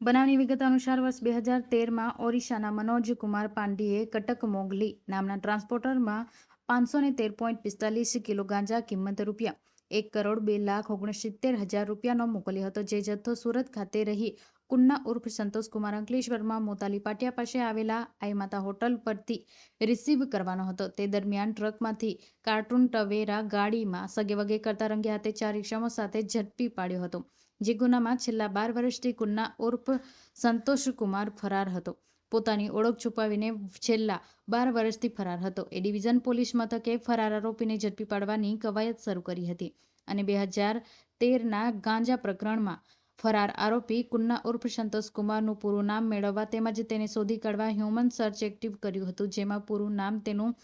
બનાવની વિગત અનુસાર વર્ષ બે હજાર તેરમાં ઓરિસ્સાના મનોજ કુમાર પાંડીએ કટક મોગલી નામના ટ્રાન્સપોર્ટરમાં પાંચસો ને તેર પોઈન્ટ પિસ્તાલીસ કિલો ગાંજા કિંમત રૂપિયા, એક કરોડ બે લાખ ઓગણસિત્તેર હજાર રૂપિયાનો મોકલ્યો હતો. જે જથ્થો સુરત ખાતે રહી કુન્ના ઉર્ફ સંતોષકુમાર અંકલેશ્વરમાં મોતાલી પાટિયા પાસે આવેલા આઈમાતા હોટલ પરથી રિસીવ કરવાનો હતો. તે દરમિયાન ટ્રકમાંથી કાર્ટૂન ટવેરા ગાડીમાં સગેવગે કરતા રંગે હાથે ચાર ઈસમો સાથે ઝડપી પાડ્યો હતો, જે ગુનામાં છેલ્લા બાર વર્ષથી કુન્ના ઉર્ફ સંતોષકુમાર ફરાર હતો. પોતાની ઓળખ છુપાવીને છેલ્લા બાર વર્ષથી ફરાર હતો. એ ડિવિઝન પોલીસ મથકે ફરાર આરોપીને ઝડપી પાડવાની કવાયત શરૂ કરી હતી અને બે હજાર તેરના ગાંજા પ્રકરણમાં ફરાર આરોપી કુન્ના ઉર્ફ સંતોષકુમારનું પૂરું નામ મેળવવા તેમજ તેને શોધી કાઢવા હ્યુમન સર્ચ એક્ટિવ કર્યું હતું, જેમાં પૂરું નામ તેનું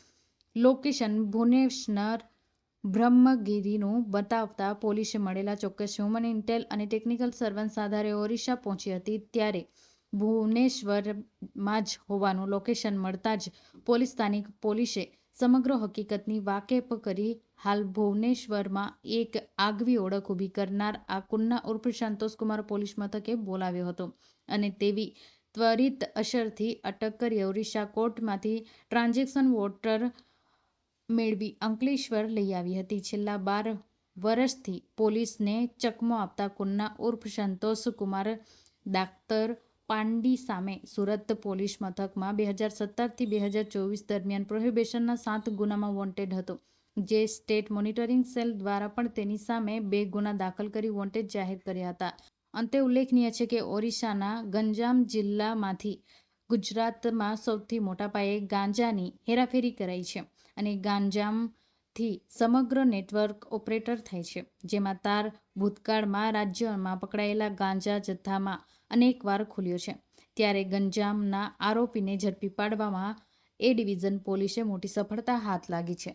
લોકેશન ભુવનેશ્વર બ્રહ્મગીરીનું બતાવતા પોલીસે મળેલા ચોક્કસ હ્યુમન ઇન્ટેલ અને ટેકનિકલ સર્વન્સ આધારે ઓરિસ્સા પહોંચી હતી ત્યારે ભુવનેશ્વરમાં જ હોવાનું લોકેશન મળતા જ પોલીસ સ્થાનિક પોલીસે સમગ્ર હકીકતની વાકેફ કરી હાલ ભુવનેશ્વરમાં એક આગવી ઓળખ ઊભી કરનાર આ કુન્ના ઉર્ફ સંતોષકુમાર પોલીસ મથકે બોલાવ્યો હતો અને તેવી ત્વરિત અસરથી અટક કરી ઓરિસ્સા કોર્ટમાંથી ટ્રાન્ઝેક્શન વોટર મેળવી અંકલેશ્વર લઈ આવી હતી. છેલ્લા બાર વર્ષથી પોલીસને ચકમો આપતા કુન્ના ઉર્ફ સંતોષકુમાર દાખતર પાંડી સામે સુરત પોલીસ મથકમાં બે હજાર સત્તરથી બે હજાર ચોવીસ દરમિયાન પ્રોહિબિશનના સાત ગુનામાં વોન્ટેડ હતો. જે સ્ટેટ મોનિટરિંગ સેલ દ્વારા પણ તેની સામે બે ગુના દાખલ કરી વોન્ટેડ જાહેર કર્યા હતા. અંતે ઉલ્લેખનીય છે કે ઓરિસ્સાના ગંજામ જિલ્લામાંથી ગુજરાતમાં સૌથી મોટા પાયે ગાંજાની હેરાફેરી કરાઈ છે અને ગાંજામથી સમગ્ર નેટવર્ક ઓપરેટર થાય છે. જેમાં તાર, ભૂતકાળમાં, રાજ્યમાં પકડાયેલા ગાંજા જથ્થામાં અનેકવાર ખુલ્યો છે. ત્યારે ગંજામના આરોપીને ઝડપી પાડવામાં એ ડિવિઝન પોલીસે મોટી સફળતા હાથ લાગી છે.